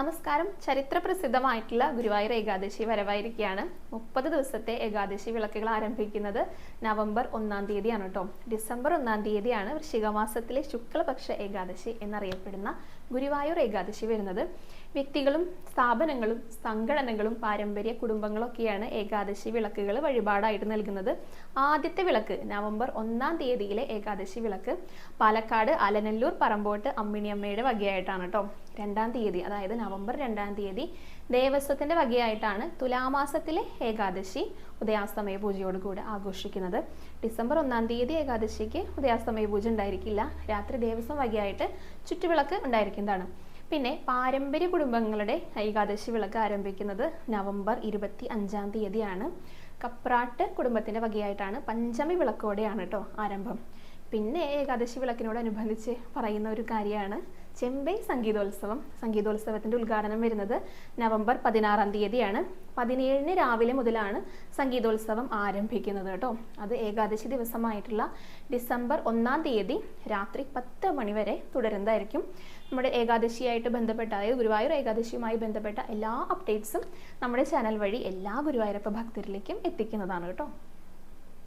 നമസ്കാരം. ചരിത്രപ്രസിദ്ധമായിട്ടുള്ള ഗുരുവായൂർ ഏകാദശി വരവായിരിക്കുകയാണ്. മുപ്പത് ദിവസത്തെ ഏകാദശി വിളക്കുകൾ ആരംഭിക്കുന്നത് നവംബർ ഒന്നാം തീയതിയാണ് കേട്ടോ. ഡിസംബർ ഒന്നാം തീയതിയാണ് വൃശ്ചികമാസത്തിലെ ശുക്ലപക്ഷ ഏകാദശി എന്നറിയപ്പെടുന്ന ഗുരുവായൂർ ഏകാദശി വരുന്നത്. വ്യക്തികളും സ്ഥാപനങ്ങളും സംഘടനകളും പാരമ്പര്യ കുടുംബങ്ങളൊക്കെയാണ് ഏകാദശി വിളക്കുകൾ വഴിപാടായിട്ട് നൽകുന്നത്. ആദ്യത്തെ വിളക്ക് നവംബർ ഒന്നാം തീയതിയിലെ ഏകാദശി വിളക്ക് പാലക്കാട് അലനല്ലൂർ പറമ്പോട്ട് അമ്മിണിയമ്മയുടെ വകയായിട്ടാണ് കേട്ടോ. രണ്ടാം തീയതി അതായത് നവംബർ രണ്ടാം തീയതി ദേവസ്വത്തിന്റെ വകയായിട്ടാണ് തുലാമാസത്തിലെ ഏകാദശി ഉദയാസ്തമയ പൂജയോടുകൂടി ആഘോഷിക്കുന്നത്. ഡിസംബർ ഒന്നാം തീയതി ഏകാദശിക്ക് ഉദയാസ്തമയ പൂജ ഉണ്ടായിരിക്കില്ല. രാത്രി ദേവസ്വം വകയായിട്ട് ചുറ്റുവിളക്ക് ഉണ്ടായിരിക്കുന്നതാണ്. പിന്നെ പാരമ്പര്യ കുടുംബങ്ങളുടെ ഏകാദശി വിളക്ക് ആരംഭിക്കുന്നത് നവംബർ ഇരുപത്തി അഞ്ചാം തീയതിയാണ്. കപ്രാട്ട് കുടുംബത്തിന്റെ വകയായിട്ടാണ് പഞ്ചമി വിളക്കോടെയാണ് കേട്ടോ ആരംഭം. പിന്നെ ഏകാദശി വിളക്കിനോടനുബന്ധിച്ച് പറയുന്ന ഒരു കാര്യമാണ്. ചെമ്പൈ സംഗീതോത്സവം. സംഗീതോത്സവത്തിന്റെ ഉദ്ഘാടനം വരുന്നത് നവംബർ പതിനാറാം തീയതിയാണ്. പതിനേഴിന് രാവിലെ മുതലാണ് സംഗീതോത്സവം ആരംഭിക്കുന്നത് കേട്ടോ. അത് ഏകാദശി ദിവസമായിട്ടുള്ള ഡിസംബർ ഒന്നാം തീയതി രാത്രി പത്ത് മണിവരെ തുടരുന്നതായിരിക്കും. നമ്മുടെ ഏകാദശിയായിട്ട് ബന്ധപ്പെട്ട അതായത് ഗുരുവായൂർ ഏകാദശിയുമായി ബന്ധപ്പെട്ട എല്ലാ അപ്ഡേറ്റ്സും നമ്മുടെ ചാനൽ വഴി എല്ലാ ഗുരുവായൂരപ്പ ഭക്തരിലേക്കും എത്തിക്കുന്നതാണ് കേട്ടോ.